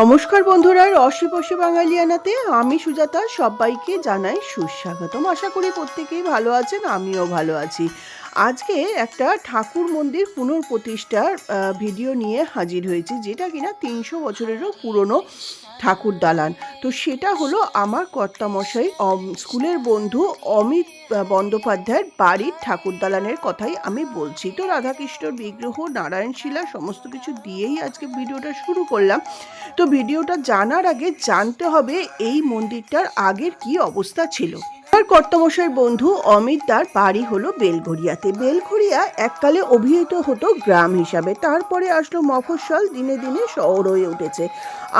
নমস্কার বন্ধুরা রসিপসে বাঙালিয়ানাতে। আমি সুজাতা, সবাইকে জানাই সুস্বাগতম। আশা করি প্রত্যেকেই ভালো আছেন, আমিও ভালো আছি। আজকে একটা ঠাকুর মন্দির পুনঃপ্রতিষ্ঠার ভিডিও নিয়ে হাজির হয়েছি, যেটা কিনা তিনশো বছরেরও পুরনো ঠাকুর দালান। তো সেটা হলো আমার কর্তামশাই স্কুলের বন্ধু অমিত বন্দ্যোপাধ্যায়ের বাড়ির ঠাকুর দালানের কথাই আমি বলছি। তো রাধাকৃষ্ণর বিগ্রহ, নারায়ণ শিলা, সমস্ত কিছু দিয়েই আজকে ভিডিওটা শুরু করলাম। তো ভিডিওটা জানার আগে জানতে হবে এই মন্দিরটার আগের কি অবস্থা ছিল। আমার কর্তামশাইয়ের বন্ধু অমিত, তার বাড়ি হলো বেলঘরিয়াতে বেলঘরিয়া এককালে অভিহিত হতো গ্রাম হিসাবে। তারপরে আসলো মফস্বল, দিনে দিনে শহর হয়ে উঠেছে।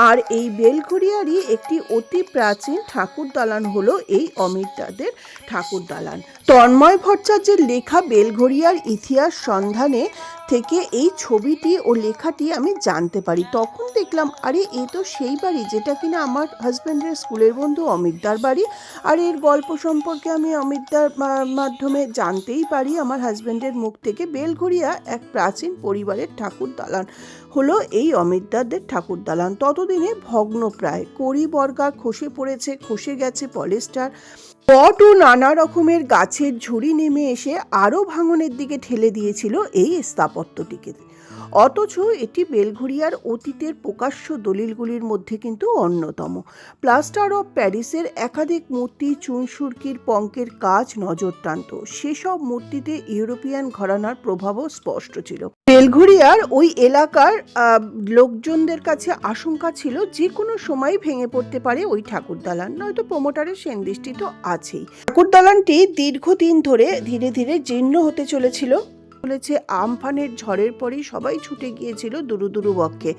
আর এই বেলঘরিয়ারই একটি অতি প্রাচীন ঠাকুর দালান হলো এই অমিত দাদের ঠাকুর দালান। তন্ময় ভট্টাচার্যের লেখা বেলঘরিয়ার ইতিহাস সন্ধানে থেকে এই ছবিটি ও লেখাটি আমি জানতে পারি। তখন দেখলাম, আরে, এ তো সেই বাড়ি যেটা কিনা আমার হাজব্যান্ডের স্কুলের বন্ধু অমিতদার বাড়ি। আর এর গল্প সম্পর্কে আমি অমিতদার মাধ্যমে জানতেই পারি, আমার হাজব্যান্ডের মুখ থেকে বেলঘরিয়া এক প্রাচীন পরিবারের ঠাকুর দালান হলো এই অমিতদারদের ঠাকুর দালান। ততদিনে ভগ্ন প্রায় কড়ি বর্গা খসে পড়েছে, খসে গেছে পলেস্টার। পট ও নানা রকমের গাছের ঝুড়ি নেমে এসে আরও ভাঙনের দিকে ঠেলে দিয়েছিল এই স্থাপত্যটিকে। অথচ এটি বেলঘরিয়ার অতীতের প্রকাশ্য দলিলগুলির মধ্যে কিন্তু অন্যতম। প্লাস্টার অফ প্যারিসের একাধিক মূর্তি চুনসুরকির পঙ্কের কাজ নজর টানত সেসব মূর্তিতে ইউরোপিয়ান ঘরানার প্রভাবও স্পষ্ট ছিল। বেলঘরিয়ার ওই এলাকার লোকজনদের কাছে আশঙ্কা ছিল যে কোনো সময় ভেঙে পড়তে পারে ওই ঠাকুর দালান নয়তো প্রমোটারের সেনদৃষ্টি তো আছেই। ঠাকুর দালানটি দীর্ঘদিন ধরে ধীরে ধীরে জীর্ণ হতে চলেছিল। চলেছে আমফানের ঝড়ের পরেই সবাই ছুটে গিয়েছিল দুরু দুরু বক্ষে।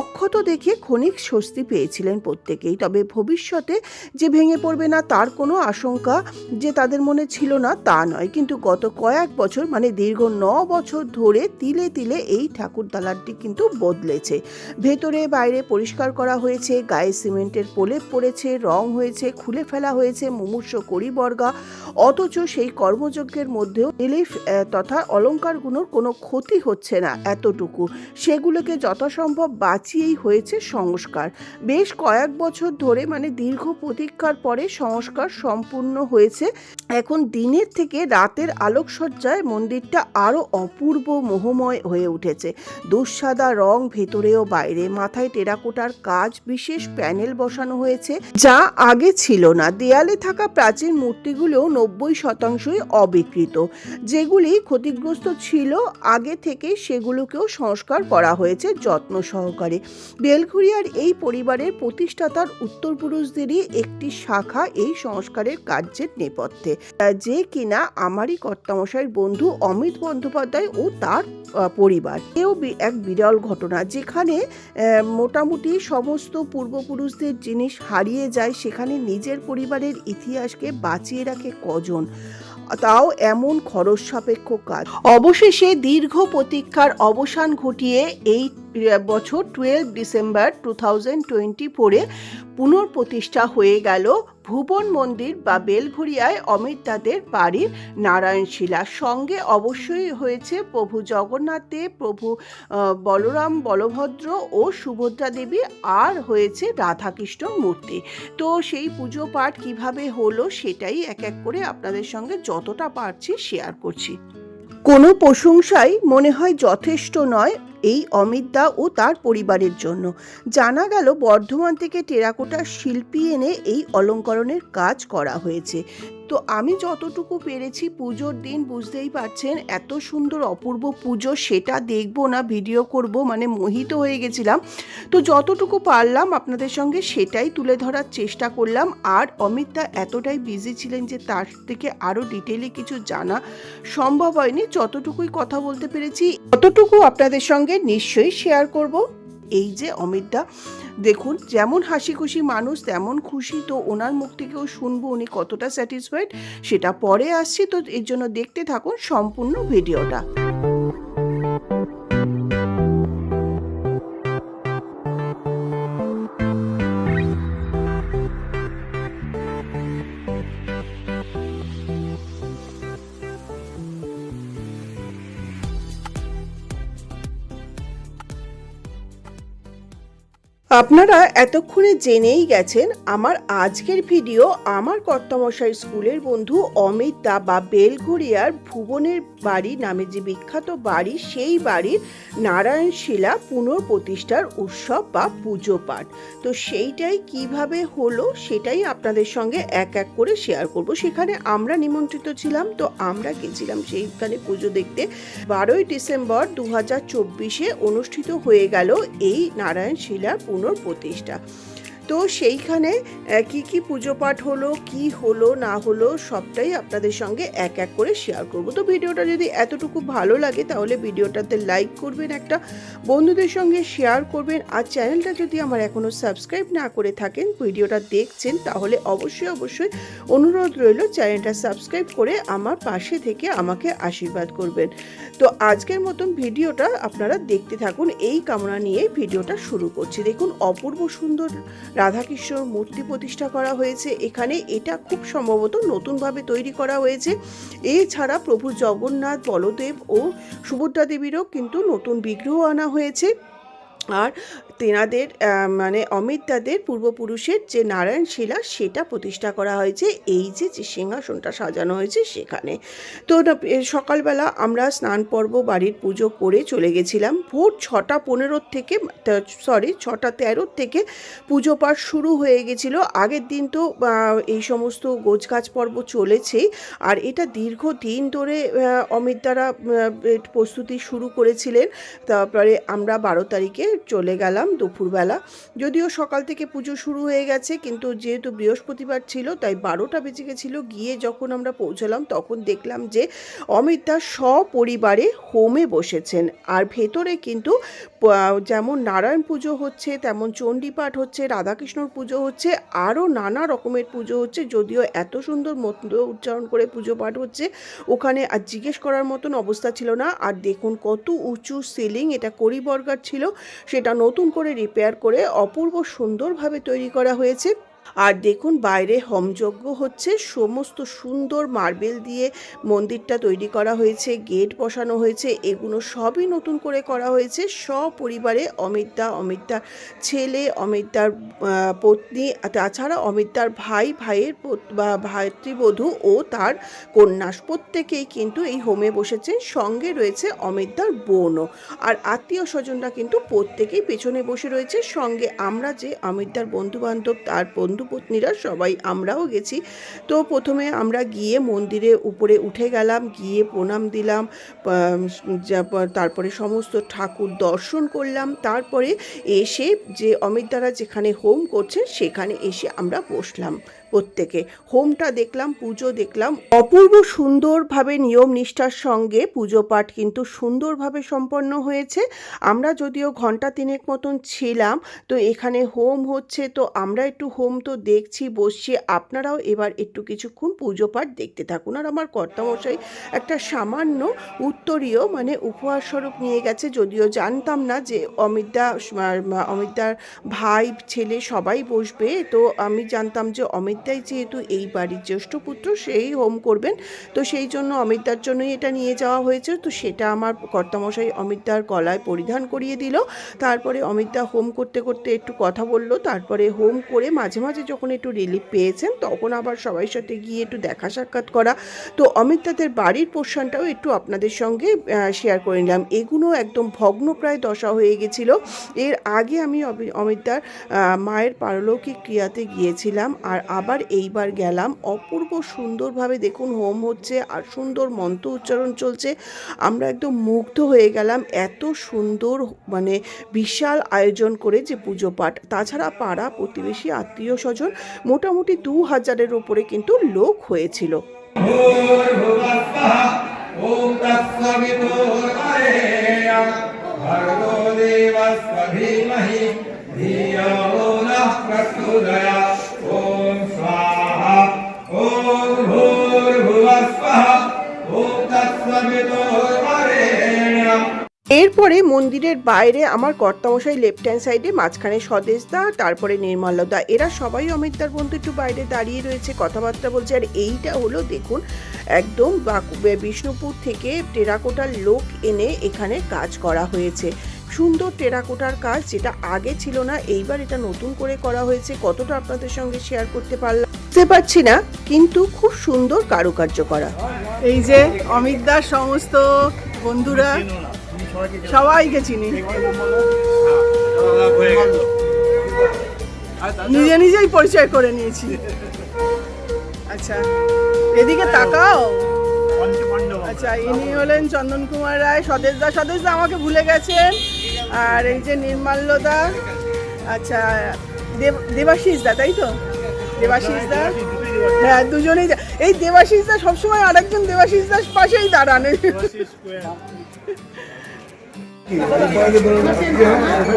অক্ষত দেখে ক্ষণিক স্বস্তি পেয়েছিলেন প্রত্যেকেই। তবে ভবিষ্যতে যে ভেঙে পড়বে না তার কোনো আশঙ্কা যে তাদের মনে ছিল না, তা নয়। কিন্তু গত কয়েক বছর মানে দীর্ঘ ন বছর ধরে তিলে তিলে এই ঠাকুর দালানটি কিন্তু বদলেছে। ভেতরে বাইরে পরিষ্কার করা হয়েছে, গায়ে সিমেন্টের প্রলেপ পড়েছে, রং হয়েছে, খুলে ফেলা হয়েছে, মুমূর্ষ করি বর্গা অথচ সেই কর্মযজ্ঞের মধ্যেও রিলিফ তথা অলঙ্কারগুলোর কোনো ক্ষতি হচ্ছে না এতটুকু। সেগুলোকে যথাসম্ভব বাঁচিয়েই হয়েছে সংস্কার। বেশ কয়েক বছর ধরে মানে দীর্ঘ প্রতীক্ষার পরে সংস্কার সম্পূর্ণ হয়েছে। এখন দিনের থেকে রাতের আলোকসজ্জায় মন্দিরটা আরও অপূর্ব মোহময় হয়ে উঠেছে। দুঃসাদা রং ভেতরে ও বাইরে। মাথায় টেরাকোটার কাজ বিশেষ প্যানেল বসানো হয়েছে, যা আগে ছিল না। দেয়ালে থাকা প্রাচীন মূর্তিগুলো নব্বই শতাংশই অবিকৃত, যেগুলি ক্ষতিগ্রস্ত ছিল, আগে থেকে সেগুলোকেও সংস্কার করা হয়েছে যত্ন সহকারে। বেলঘুরিয়ার এই পরিবারের প্রতিষ্ঠাতার উত্তরপুরুষদেরই একটি শাখা এই সংস্কারের কার্যের নেপথ্যে। যে কিনা আমারই কর্তামশাইয়ের বন্ধু অমিত বন্দ্যোপাধ্যায় ও তার পরিবার। এও এক বিরল ঘটনা, যেখানে মোটামুটি সমস্ত পূর্বপুরুষদের জিনিস হারিয়ে যায়, সেখানে নিজের পরিবারের ইতিহাসকে বাঁচিয়ে রাখে কজন? তাও এমন খরচ সাপেক্ষ কাজ। অবশেষে দীর্ঘ প্রতীক্ষার অবসান ঘটিয়ে এই বছর twelve December two thousand twenty ফোরে পুনঃপ্রতিষ্ঠা হয়ে গেল ভুবন মন্দির বা বেলঘরিয়ায় অমিত দাদের বাড়ির নারায়ণশিলা সঙ্গে অবশ্যই হয়েছে প্রভু জগন্নাথ দেব প্রভু বলরাম, বলভদ্র ও সুভদ্রা দেবী আর হয়েছে রাধাকৃষ্ণ মূর্তি। তো সেই পুজো পাঠ কীভাবে হলো সেটাই এক এক করে আপনাদের সঙ্গে যতটা পারছি শেয়ার করছি। কোনো প্রশংসাই মনে হয় যথেষ্ট নয় এই অমিত দা ও তার পরিবারের জন্য। জানা গেল বর্ধমান থেকে টেরাকোটার শিল্পী এনে এই অলঙ্করণের কাজ করা হয়েছে। তো আমি যতটুকু পেরেছি পুজোর দিন বুঝতেই পারছেন, এত সুন্দর অপূর্ব পুজো সেটা দেখব না, ভিডিও করব মানে মোহিত হয়ে গেছিলাম। তো যতটুকু পারলাম আপনাদের সঙ্গে সেটাই তুলে ধরার চেষ্টা করলাম। আর অমিতদা এতটাই বিজি ছিলেন যে তার থেকে আরও ডিটেলে কিছু জানা সম্ভব হয়নি। যতটুকুই কথা বলতে পেরেছি, ততটুকু আপনাদের সঙ্গে নিশ্চয়ই শেয়ার করব। এই যে অমিতদা দেখুন, যেমন হাসি খুশি মানুষ, তেমন খুশি তো ওনার মুখ থেকেও শুনব উনি কতটা স্যাটিসফাইড সেটা পরে আসছি। তো এর জন্য দেখতে থাকুন সম্পূর্ণ ভিডিওটা। আপনারা এতক্ষণে জেনেই গেছেন আমার আজকের ভিডিও আমার কর্তামশাই স্কুলের বন্ধু অমিত দা বা বেলঘড়িয়ার ভুবনের বাড়ি নামে যে বিখ্যাত বাড়ি, সেই বাড়ির নারায়ণ শিলা পুনঃপ্রতিষ্ঠার উৎসব বা পুজো পাঠ। তো সেইটাই কীভাবে হলো সেটাই আপনাদের সঙ্গে এক এক করে শেয়ার করব। সেখানে আমরা নিমন্ত্রিত ছিলাম, তো আমরা গেছিলাম সেইখানে পুজো দেখতে। বারোই ডিসেম্বর দু হাজার চব্বিশে অনুষ্ঠিত হয়ে গেল এই নারায়ণ শিলার পুনঃপ্রতিষ্ঠা তো সেইখানে কি কি পুজো পাঠ হলো, কি হলো, না হলো, সবটাই আপনাদের সঙ্গে এক এক করে শেয়ার করব। তো ভিডিওটা যদি এতটুকু ভালো লাগে, তাহলে ভিডিওটাতে লাইক করবেন একটা, বন্ধুদের সঙ্গে শেয়ার করবেন। আর চ্যানেলটা যদি আমার এখনও সাবস্ক্রাইব না করে থাকেন, ভিডিওটা দেখছেন, তাহলে অবশ্যই অবশ্যই অনুরোধ রইল চ্যানেলটা সাবস্ক্রাইব করে আমার পাশে থেকে আমাকে আশীর্বাদ করবেন। তো আজকের মতন ভিডিওটা আপনারা দেখতে থাকুন, এই কামনা নিয়ে ভিডিওটা শুরু করছি। দেখুন, অপূর্ব সুন্দর রাধাকৃষ্ণর মূর্তি প্রতিষ্ঠা করা হয়েছে। এখানে এটা খুব সম্ভবত নতুনভাবে তৈরি করা হয়েছে। এছাড়া প্রভু জগন্নাথ, বলদেব ও সুভদ্রা দেবীরও কিন্তু নতুন বিগ্রহ আনা হয়েছে। আর তেনাদের মানে অমিত দাদের পূর্বপুরুষের যে নারায়ণ শিলা সেটা প্রতিষ্ঠা করা হয়েছে। এই যে যে সিংহাসনটা সাজানো হয়েছে সেখানে। তো সকালবেলা আমরা স্নান পর্ব বাড়ির পুজো করে চলে গেছিলাম। ভোর ছটা পনেরোর থেকে সরি ছটা তেরোর থেকে পুজো পাঠ শুরু হয়ে গেছিল। আগের দিন তো এই সমস্ত গোছগাছ পর্ব চলেছেই আর এটা দীর্ঘ দিন ধরে অমিত দ্বারা প্রস্তুতি শুরু করেছিলেন। তারপরে আমরা বারো তারিখে চলে গেলাম দুপুরবেলা। যদিও সকাল থেকে পুজো শুরু হয়ে গেছে, কিন্তু যেহেতু বৃহস্পতিবার ছিল, তাই বারোটা বেজে গেছিল। গিয়ে যখন আমরা পৌঁছলাম, তখন দেখলাম যে অমিতা সপরিবারে হোমে বসেছেন। আর ভেতরে কিন্তু যেমন নারায়ণ পুজো হচ্ছে, তেমন চণ্ডীপাঠ হচ্ছে, রাধাকৃষ্ণর পুজো হচ্ছে, আরও নানা রকমের পুজো হচ্ছে, যদিও এত সুন্দর মন্ত্র উচ্চারণ করে পুজো পাঠ হচ্ছে, ওখানে আর জিজ্ঞেস করার মতন অবস্থা ছিল না। আর দেখুন কত উঁচু সিলিং এটা করিবর্গার ছিল, সেটা নতুন করে রিপেয়ার করে অপূর্ব সুন্দরভাবে তৈরি করা হয়েছে। আর দেখুন বাইরে হোমযজ্ঞ হচ্ছে। সমস্ত সুন্দর মার্বেল দিয়ে মন্দিরটা তৈরি করা হয়েছে, গেট বসানো হয়েছে, এগুলো সবই নতুন করে করা হয়েছে। সপরিবারে অমিতদা, অমিতদার ছেলে, অমিতদার পত্নী, তাছাড়া অমিতদার ভাই, ভাইয়ের বা ভাতৃবধূ ও তার কন্যা। প্রত্যেকেই কিন্তু এই হোমে বসেছেন সঙ্গে রয়েছে অমিতদার বোনও। আর আত্মীয় স্বজনরা কিন্তু প্রত্যেকেই পেছনে বসে রয়েছে। সঙ্গে আমরা যে অমিতদার বন্ধু বান্ধব তার বন্ধু পত্নীরা, সবাই আমরাও গেছি। তো প্রথমে আমরা গিয়ে মন্দিরে উপরে উঠে গেলাম, গিয়ে প্রণাম দিলাম তারপরে সমস্ত ঠাকুর দর্শন করলাম। তারপরে এসে যে অমিত দ্বারা যেখানে হোম করছেন, সেখানে এসে আমরা বসলাম। প্রত্যেকে। হোমটা দেখলাম, পুজো দেখলাম। অপূর্ব সুন্দরভাবে নিয়ম নিষ্ঠার সঙ্গে পুজো পাঠ কিন্তু সুন্দরভাবে সম্পন্ন হয়েছে। আমরা যদিও ঘণ্টা তিনেক মতন ছিলাম, তো এখানে হোম হচ্ছে, তো আমরা একটু হোম তো দেখছি, বসছি। আপনারাও এবার একটু কিছুক্ষণ পুজো পাঠ দেখতে থাকুন। আর আমার কর্তামশাই একটা সামান্য উত্তরীয় মানে উপহার স্বরূপ নিয়ে গেছে। যদিও জানতাম না যে অমিতদা অমিতদার ভাই, ছেলে সবাই বসবে, তো আমি জানতাম যে অমিতদাই যেহেতু এই বাড়ির জ্যেষ্ঠ পুত্র, সেই হোম করবেন। তো সেই জন্য অমিতদার জন্যই এটা নিয়ে যাওয়া হয়েছে। তো সেটা আমার কর্তামশাই অমিতদার গলায় পরিধান করিয়ে দিল। তারপরে অমিতদা হোম করতে করতে একটু কথা বলল। তারপরে হোম করে মাঝে মাঝে যখন একটু রিলিফ পেয়েছেন, তখন আবার সবাই সাথে গিয়ে একটু দেখা সাক্ষাৎ করা। তো অমিতদাদের বাড়ির পোর্শনটাও একটু আপনাদের সঙ্গে শেয়ার করে নিলাম। এগুলো একদম ভগ্নপ্রায় দশা হয়ে গেছিল। এর আগে আমি অমি- অমিতদার মায়ের পারলৌকিক ক্রিয়াতে গিয়েছিলাম। আর আবার এইবার গেলাম অপূর্ব সুন্দরভাবে দেখুন হোম হচ্ছে আর সুন্দর মন্ত্র উচ্চারণ চলছে আমরা একদম মুগ্ধ হয়ে গেলাম এত সুন্দর মানে বিশাল আয়োজন করে যে পুজো পাঠ তাছাড়া পাড়া প্রতিবেশী আত্মীয় স্বজন মোটামুটি দু হাজারের ওপরে কিন্তু লোক হয়েছিল भूर्भुवस्वः ॐ तत्सवितुर्वरेण्यं भर्गो देवस्य धीमहि धियो नः प्रचोदयात् এরপরে মন্দিরের বাইরে আমার কর্তামশাই লেফট হ্যান্ড সাইডে মাঝখানে স্বদেশদা তারপরে নির্মলদা এরা সবাই অমিতদার বন্ধু, একটু বাইরে দাঁড়িয়ে রয়েছে, কথাবার্তা বলছে। আর এইটা হলো, দেখুন, একদম বিষ্ণুপুর থেকে টেরাকোটার লোক এনে এখানে কাজ করা হয়েছে। সুন্দর টেরাকোটার কাজ, যেটা আগে ছিল না, এইবার এটা নতুন করে করা হয়েছে। কতটা আপনাদের সঙ্গে শেয়ার করতে পারলাম, বুঝতে পারছি না, কিন্তু খুব সুন্দর কারুকার্য করা। এই যে অমিত দাস সমস্ত বন্ধুরা সবাইকে চিনি। নিজে নিজেই পরিচয় করে নিয়েছি। আচ্ছা এদিকে তাকাও। আচ্ছা ইনি হলেন চন্দন কুমার রায় স্বদেশ দা স্বদেশ দা আমাকে ভুলে গেছেন। আর এই যে নির্মাল্য দা আচ্ছা দেব- দেবাশিস দা তাই তো? দেবাশিস দা হ্যাঁ দুজনেই এই দেবাশিস দা সবসময় আরেকজন দেবাশিস দাস পাশেই দাঁড়ান।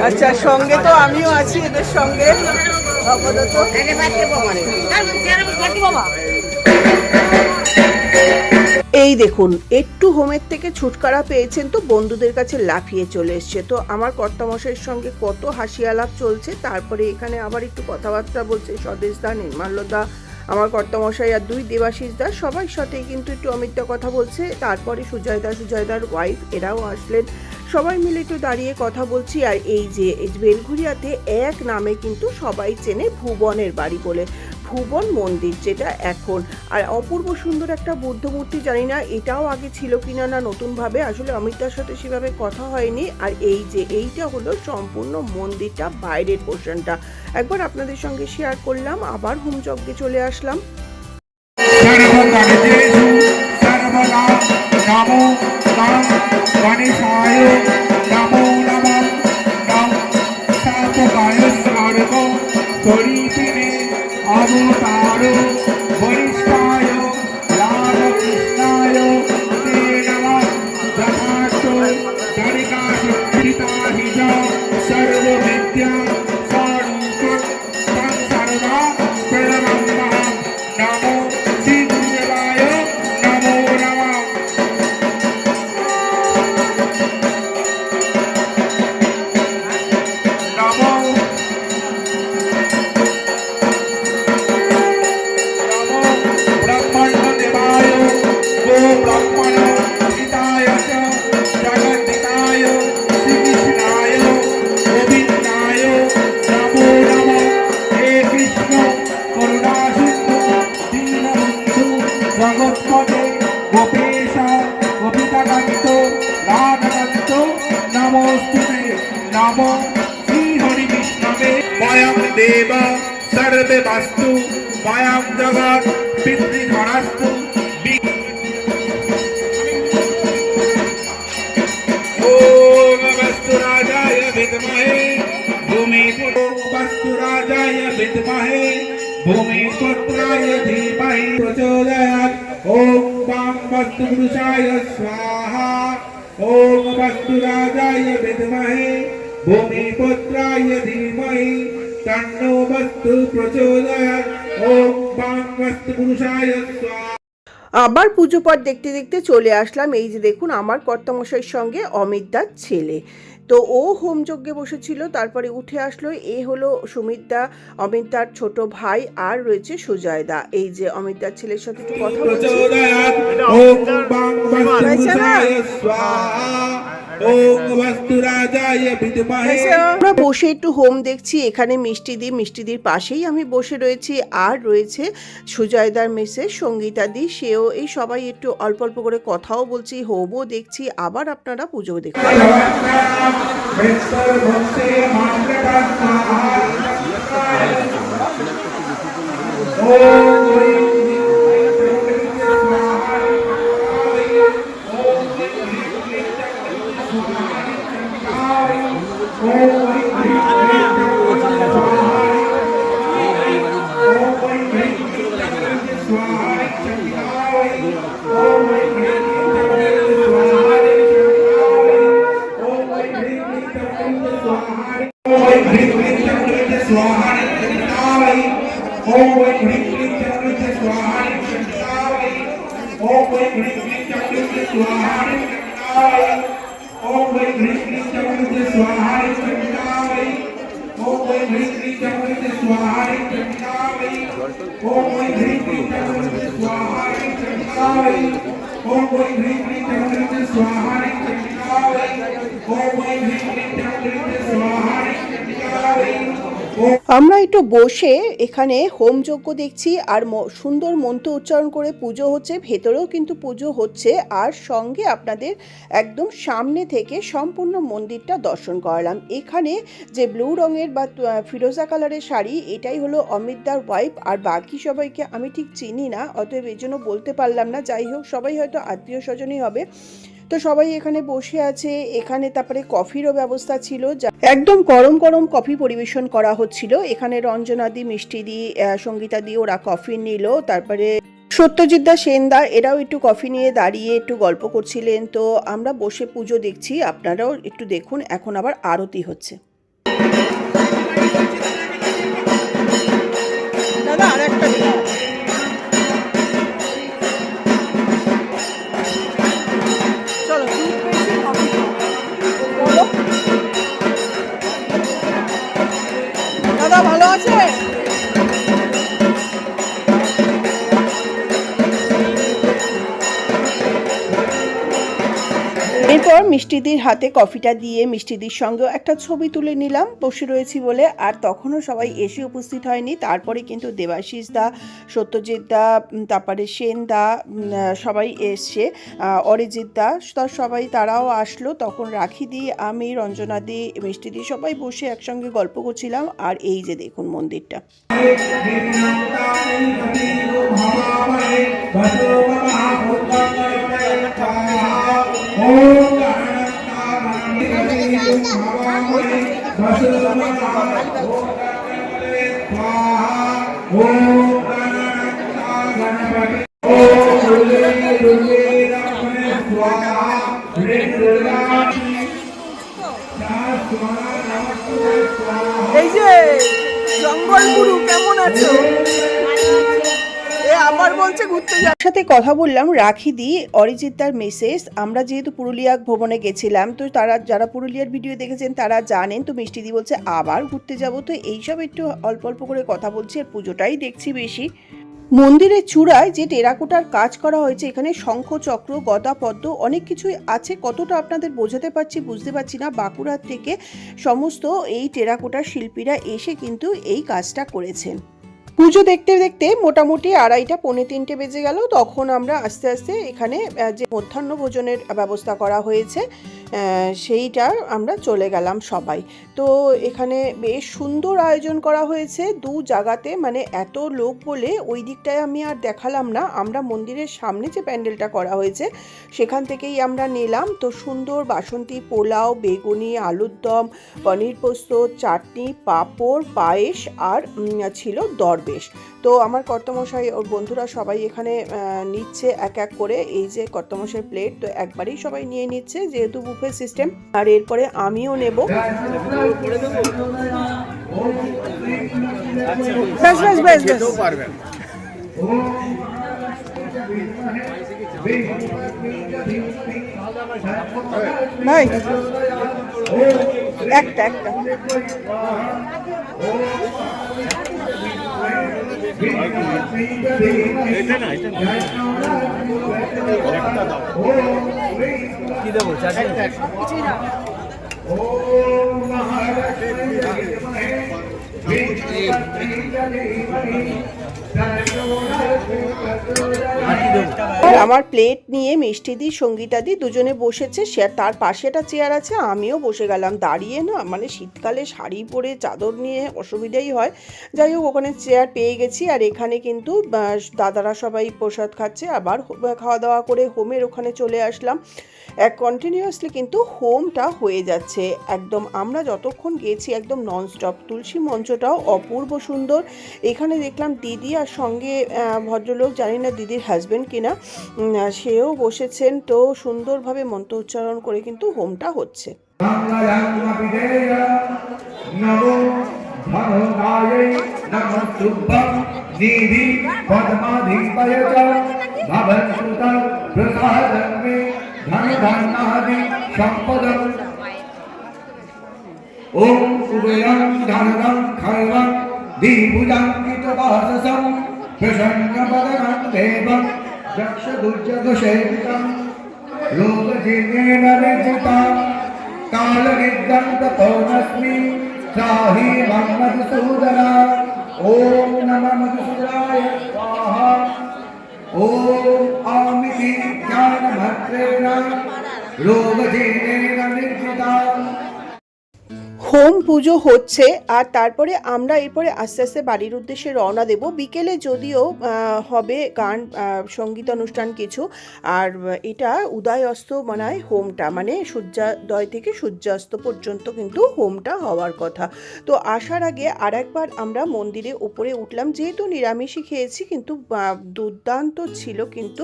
আচ্ছা সঙ্গে তো আমিও আছি, এদের সঙ্গে। এই দেখুন, একটু হোমের থেকে ছুটকারা পেয়েছেন তো, বন্ধুদের কাছে লাফিয়ে চলে এসছে। তো আমার কর্তামশাইয়ের সঙ্গে কত হাসি আলাপ চলছে, তারপরে এখানে আবার একটু কথাবার্তা বলছে স্বদেশ দা নির্মাল্যদা আমার কর্তামশাই আর দুই দেবাশিস দা, সবাই সাথে কিন্তু একটু অমিতটা কথা বলছে। তারপরে সুজয় দা সুজয়দার ওয়াইফ এরাও আসলেন। সবাই মিলে একটু দাঁড়িয়ে কথা বলছি, আর এই যে বেলঘুরিয়াতে এক নামে কিন্তু সবাই চেনে ভুবনের বাড়ি বলে, ভুবন মন্দির যেটা এখন। আর অপূর্ব সুন্দর একটা বুদ্ধ মূর্তি, জানি না এটাও আগে ছিল কিনা না নতুনভাবে, আসলে অমিতার সাথে সেভাবে কথা হয়নি। আর এই যে এইটা হলো সম্পূর্ণ মন্দিরটা, বাইরের পোর্শনটা। একবার আপনাদের সঙ্গে শেয়ার করলাম, আবার হোম যজ্ঞে চলে আসলাম। গণেশায় নমো নমঃ নম। সাতকায় স্বর্গ পরিপিনে অবতারো। ॐ वस्तु राजाय विद्महे भूमिपुत्राय धीमहि तन्नो वस्तु प्रचोदयात् ॐ वां वस्तु पुरुषाय स्वाहा আবার পুজো পাঠ দেখতে দেখতে চলে আসলাম এই যে দেখুন আমার কর্তামশাইয়ের সঙ্গে অমিত দার ছেলে তো ও হোম যজ্ঞে বসেছিল তারপরে উঠে আসলো এ হলো সুমিত দা অমিত দার ছোট ভাই আর রয়েছে সুজয় দা এই যে অমিত দার ছেলের সাথে একটু কথা বলছি। আমরা বসে একটু হোম দেখছি এখানে মিষ্টি দি মিষ্টি দির পাশেই আমি বসে রয়েছি আর রয়েছে সুজয়দার মেসের সঙ্গীতাদি সেও এই সবাই একটু অল্প অল্প করে কথাও বলছি হোমও দেখছি আবার আপনারা পুজো দেখুন। मिस्टर भक्ते मास्टर का ஓமை விரிப்பி தகவலுக்கு சுவாஹாவை ஓமை விரிப்பி தகவலுக்கு சுவாஹா আমরা একটু বসে এখানে হোম হোমযজ্ঞ দেখছি আর সুন্দর মন্ত্র উচ্চারণ করে পুজো হচ্ছে, ভেতরেও কিন্তু পুজো হচ্ছে আর সঙ্গে আপনাদের একদম সামনে থেকে সম্পূর্ণ মন্দিরটা দর্শন করালাম। এখানে যে ব্লু রঙের বা ফিরোজা কালারের শাড়ি, এটাই হলো অমিতদার ওয়াইফ আর বাকি সবাইকে আমি ঠিক চিনি না, অতএব এই জন্য বলতে পারলাম না। যাই হোক, সবাই হয়তো আত্মীয় স্বজনই হবে। তো সবাই এখানে বসে আছে। এখানে তারপরে কফিরও ব্যবস্থা ছিল, যা- একদম গরম গরম কফি পরিবেশন করা হচ্ছিল। এখানে রঞ্জনাদি দি সঙ্গীতা দি ওরা কফি নিল। তারপরে সত্যজিৎদা সেনদা এরাও একটু কফি নিয়ে দাঁড়িয়ে একটু গল্প করছিলেন। তো আমরা বসে পুজো দেখছি, আপনারাও একটু দেখুন। এখন আবার আরতি হচ্ছে। দাদা আর একটা ভালো আছে মিষ্টিদির হাতে কফিটা দিয়ে মিষ্টিদির সঙ্গেও একটা ছবি তুলে নিলাম। বসে রয়েছি বলে আর তখনও সবাই এসে উপস্থিত হয়নি। তারপরে কিন্তু দেবাশিস দা, সত্যজিৎ দা তারপরে সেন দা সবাই এসছে। অরিজিৎ দা তার সবাই তারাও আসলো। তখন রাখি দি, আমি, রঞ্জনা দি মিষ্টি দি সবাই বসে একসঙ্গে গল্প করছিলাম। আর এই যে দেখুন মন্দিরটা। এই যে জঙ্গল গুরু কেমন আছো? বলছে, ঘুরতে যাওয়ার সাথে কথা বললাম রাখি দি অরিজিৎদার মেসেজ আমরা যেহেতু পুরুলিয়া ভ্রমণে গেছিলাম, তো তারা যারা পুরুলিয়ার ভিডিও দেখেছেন তারা জানেন, তো মিষ্টি দি বলছে, আবার ঘুরতে যাব। তো এইসব একটু অল্প অল্প করে কথা বলছি আর পুজোটাই দেখছি বেশি। মন্দিরের চূড়ায় যে টেরাকোটার কাজ করা হয়েছে, এখানে শঙ্খ, চক্র, গদা, পদ্ম অনেক কিছুই আছে। কতটা আপনাদের বোঝাতে পারছি, বুঝতে পারছি না। বাঁকুড়ার থেকে সমস্ত এই টেরাকোটার শিল্পীরা এসে কিন্তু এই কাজটা করেছেন। পুজো দেখতে দেখতে মোটামুটি আড়াইটা, পৌনে তিনটে বেজে গেল। তখন আমরা আস্তে আস্তে এখানে যে মধ্যাহ্ন ভোজনের ব্যবস্থা করা হয়েছে সেইটা আমরা চলে গেলাম সবাই। তো এখানে বেশ সুন্দর আয়োজন করা হয়েছে দু জায়গাতে মানে এত লোক বলে ওই দিকটায় আমি আর দেখালাম না। আমরা মন্দিরের সামনে যে প্যান্ডেলটা করা হয়েছে, সেখান থেকেই আমরা নিলাম। তো সুন্দর বাসন্তী পোলাও, বেগুনি, আলুর দম, পনির পোস্ত, চাটনি, পাঁপড়, পায়েস আর ছিল দরবেশ। তো আমার কর্তমশাই ওর বন্ধুরা সবাই এখানে নিচ্ছে এক এক করে। এই যে কর্তমশাই প্লেট, তো একবারেই সবাই নিয়ে নিচ্ছে যেহেতু বুফে সিস্টেম। আর এরপরে আমিও নেব। ব্যাস ব্যাস ব্যাস ব্যাস ভাই একটা একটা। ओम महालक्ष्मी धीमहि विष्णु धीमहि আমার প্লেট নিয়ে মিষ্টি দি, সঙ্গীতা দি, দুজনে বসেছে, সে তার পাশে একটা চেয়ার আছে, আমিও বসে গেলাম। দাঁড়িয়ে না মানে শীতকালে শাড়ি পরে চাদর নিয়ে অসুবিধাই হয়। যাই হোক, ওখানে চেয়ার পেয়ে গেছি, আর এখানে কিন্তু দাদারা সবাই প্রসাদ খাচ্ছে, আবার খাওয়া দাওয়া করে হোমের ওখানে চলে আসলাম। এক কন্টিনিউয়াসলি কিন্তু হোমটা হয়ে যাচ্ছে। একদম আমরা যতক্ষণ গেছি, একদম ননস্টপ তুলসী মঞ্চটাও অপূর্ব সুন্দর। এখানে দেখলাম দিদি আর সঙ্গে ভদ্রলোক, জানি না দিদির হাজবেন্ড কিনা সেও বসেছেন। তো সুন্দরভাবে মন্ত্র উচ্চারণ করে কিন্তু হোমটা হচ্ছে। নমো ভগবায় নমঃ তুভ্যং নিধি পদ্মাধিপয় प्रसन्नपदमन्देव दक्ष दुर्जदुषेवितम् रूपजीर्णेन रचिता कालनिद्रं ततो नस्मि सा हि ॐ नमः मधुसूदनाय स्वाहा ॐ आमिति ज्ञानभद्रेण रूपजीर्णे হোম পুজো হচ্ছে আর তারপরে আমরা এরপরে আস্তে আস্তে বাড়ির উদ্দেশ্যে রওনা দেব। বিকেলে যদিও হবে গান আহ, সংগীত অনুষ্ঠান কিছু আর এটা উদয় অস্ত মানায় হোমটা মানে সূর্যোদয় থেকে সূর্যাস্ত পর্যন্ত কিন্তু হোমটা হওয়ার কথা। তো আসার আগে আর একবার আমরা মন্দিরে উপরে উঠলাম। যেহেতু নিরামিষই খেয়েছি কিন্তু দুর্দান্ত ছিল কিন্তু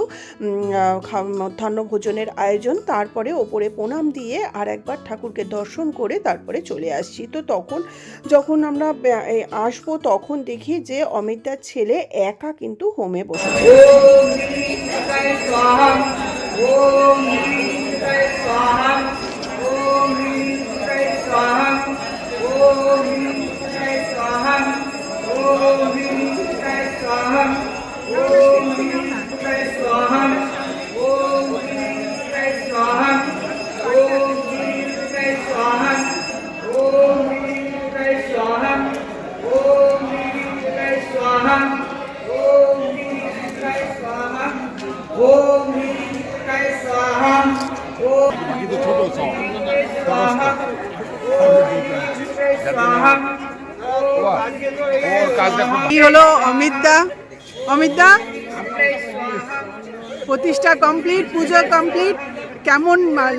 মধ্যাহ্ন ভোজনের আয়োজন। তারপরে ওপরে প্রণাম দিয়ে আর একবার ঠাকুরকে দর্শন করে তারপরে চলে আসছি। তো তখন যখন আমরা আসব তখন দেখি যে অমিতার ছেলে একা কিন্তু হোমে বসেছে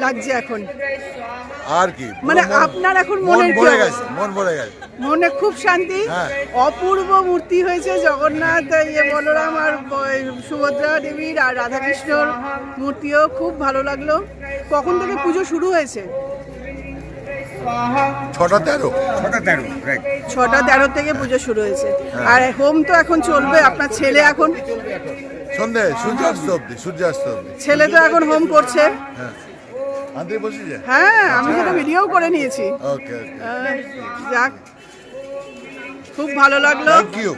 লাগছে এখন। আর কি? মানে আপনার এখন মন ভরে গেছে মন ভরে গেছে। মনে খুব শান্তি? হ্যাঁ। অপূর্ব মূর্তি হয়েছে জগন্নাথ ইয়ে বলরাম আর সুভদ্রা দেবীর আর রাধাকৃষ্ণর মূর্তিও খুব ভালো লাগল। কখন থেকে পুজো শুরু হয়েছে? ছটা তেরো। ছটা তেরো ছটা তেরো থেকে পুজো শুরু হয়েছে। আর হোম তো এখন চলবে আপনার ছেলে এখন? সন্ধে সূর্যাস্ত অব্দি সূর্যাস্ত অব্দি ছেলে তো এখন হোম করছে। হ্যাঁ। হ্যাঁ আমি সেটা ভিডিও করে নিয়েছি। ওকে ওকে যাক। খুব ভালো লাগল। থ্যাংক ইউ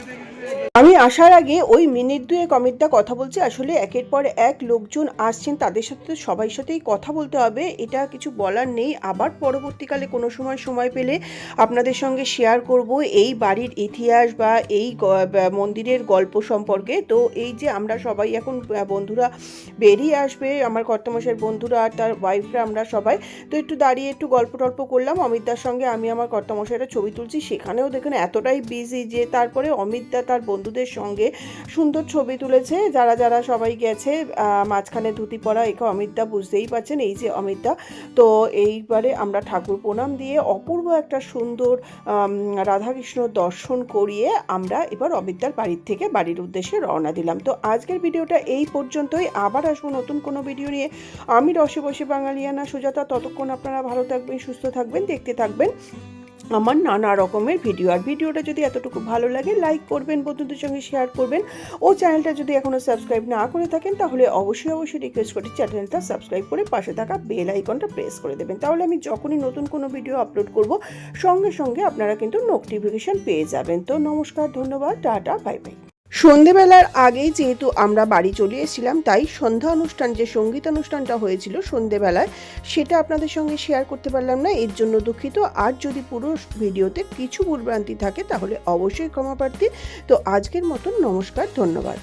আমি আসার আগে ওই মিনিট দুয়েক অমিতদা কথা বলছে। আসলে একের পর এক লোকজন আসছেন, তাদের সাথে তো সবাই সাথেই কথা বলতে হবে। এটা কিছু বলার নেই। আবার পরবর্তীকালে কোনো সময় সময় পেলে আপনাদের সঙ্গে শেয়ার করব। এই বাড়ির ইতিহাস বা এই মন্দিরের গল্প সম্পর্কে। তো এই যে আমরা সবাই এখন বন্ধুরা বেরিয়ে আসবে, আমার কর্তমশের বন্ধুরা আর তার ওয়াইফরা আমরা সবাই। তো একটু দাঁড়িয়ে একটু গল্প টল্প করলাম। অমিতদার সঙ্গে আমি আমার কর্তমশাইরা ছবি তুলছি। সেখানেও দেখুন এতটাই বিজি যে তারপরে অমিতদা তার বন্ধুদের সঙ্গে সুন্দর ছবি তুলেছে। যারা যারা সবাই গেছে মাঝখানে ধুতি পরা একে অমিতদা বুঝতেই পারছেন, এই যে অমিতদা তো এইবারে আমরা ঠাকুর প্রণাম দিয়ে অপূর্ব একটা সুন্দর রাধাকৃষ্ণ দর্শন করিয়ে আমরা এবার অমিতদার বাড়ির থেকে বাড়ির উদ্দেশ্যে রওনা দিলাম। তো আজকের ভিডিওটা এই পর্যন্তই। আবার আসব নতুন কোনো ভিডিও নিয়ে। আমি রসে বসে বাঙালিয়ানা সুজাতা। ততক্ষণ আপনারা ভালো থাকবেন, সুস্থ থাকবেন, দেখতে থাকবেন। আমার নানা রকমের ভিডিও আর ভিডিওটা যদি এতটুকু ভালো লাগে লাইক করবেন, বন্ধুদের সঙ্গে শেয়ার করবেন। ও চ্যানেলটা যদি এখনও সাবস্ক্রাইব না করে থাকেন, তাহলে অবশ্যই অবশ্যই রিকোয়েস্ট করি চ্যানেলটা সাবস্ক্রাইব করে পাশে থাকা বেল আইকনটা প্রেস করে দেবেন। তাহলে আমি যখনই নতুন কোনো ভিডিও আপলোড করব, সঙ্গে সঙ্গে আপনারা কিন্তু নোটিফিকেশান পেয়ে যাবেন। তো নমস্কার, ধন্যবাদ, টাটা বাই বাই সন্ধেবেলার আগেই যেহেতু আমরা বাড়ি চলে এসেছিলাম, তাই সন্ধ্যা অনুষ্ঠান যে সংগীত অনুষ্ঠানটা হয়েছিল সন্ধেবেলায়, সেটা আপনাদের সঙ্গে শেয়ার করতে পারলাম না। এর জন্য দুঃখিত। আর যদি পুরো ভিডিওতে কিছু ভুলভ্রান্তি থাকে, তাহলে অবশ্যই ক্ষমা প্রার্থী। তো আজকের মতন নমস্কার, ধন্যবাদ।